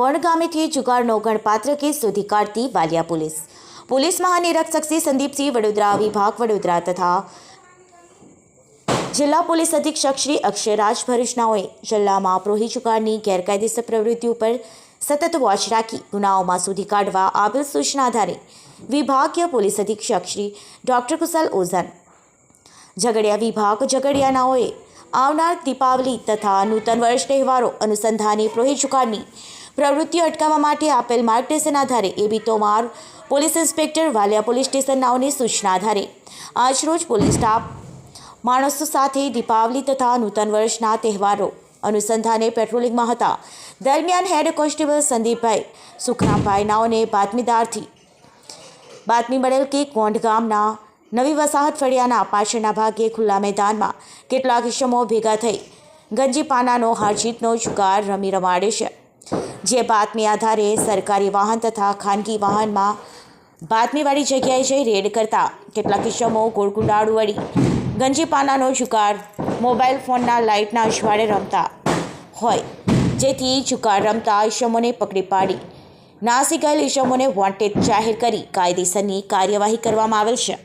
કોણ ગામેથી જુગારનો ગણપાત્ર કેસ શોધી કાઢતી વાલિયા પોલીસ. પોલીસ મહાનિરીક્ષક શ્રી સંદીપસિંહ વડોદરા વિભાગ વડોદરા તથા જિલ્લા પોલીસ અધિક્ષક શ્રી અક્ષયરાજ ભરૂચનાઓએ જિલ્લામાં પ્રોહી જુગારની ગેરકાયદેસર પ્રવૃત્તિ ઉપર સતત વોચ રાખી ગુનાઓમાં શોધી કાઢવા આપેલ સૂચના આધારે વિભાગીય પોલીસ અધિક્ષક શ્રી ડૉક્ટર કુશલ ઓઝન, ઝઘડિયા વિભાગ ઝઘડિયાનાઓએ આવનાર દીપાવલી તથા નૂતન વર્ષ તહેવારો અનુસંધાને પ્રોહી જુગારની પ્રવૃત્તિઓ અટકાવવા માટે આપેલ માર્ગદર્શન આધારે A B Tomar, police inspector Valia police station નાઓની સૂચના આધારે. આજરોજ પોલીસ સ્ટાફ માણસો સાથે દીપાવલી તથા નૂતન વર્ષના તહેવારો અનુસંધાને પેટ્રોલિંગમાં હતા. દરમિયાન હેડ કોન્સ્ટેબલ સંદીપભાઈ સુખરામભાઈ નાઓને બાતમીદારથી બાતમી મળેલ કે કોંઢ ગામના નવી વસાહત ફળિયાના પાછળના ભાગે ખુલ્લા મેદાનમાં કેટલાક ઇસમો ભેગા થઈ ગંજી પાનાનો હારજીતનો જુગાર રમી રમાડે છે. જે બાતમી આધારે સરકારી વાહન તથા ખાનગી વાહનમાં બાતમીવાળી જગ્યાએ જઈ રેડ કરતા કેટલાક ઇસમો ગોળકુંડાળું વળી ગંજીપાનાનો જુગાર, મોબાઈલ ફોનના લાઇટના અજવાળે રમતા હોય, જેથી જુગાર રમતા ઇસમોને પકડી પાડી. નાસી ગયેલ ઇસમોને વોન્ટેડ જાહેર કરી કાયદેસરની કાર્યવાહી કરવામાં આવેલ છે.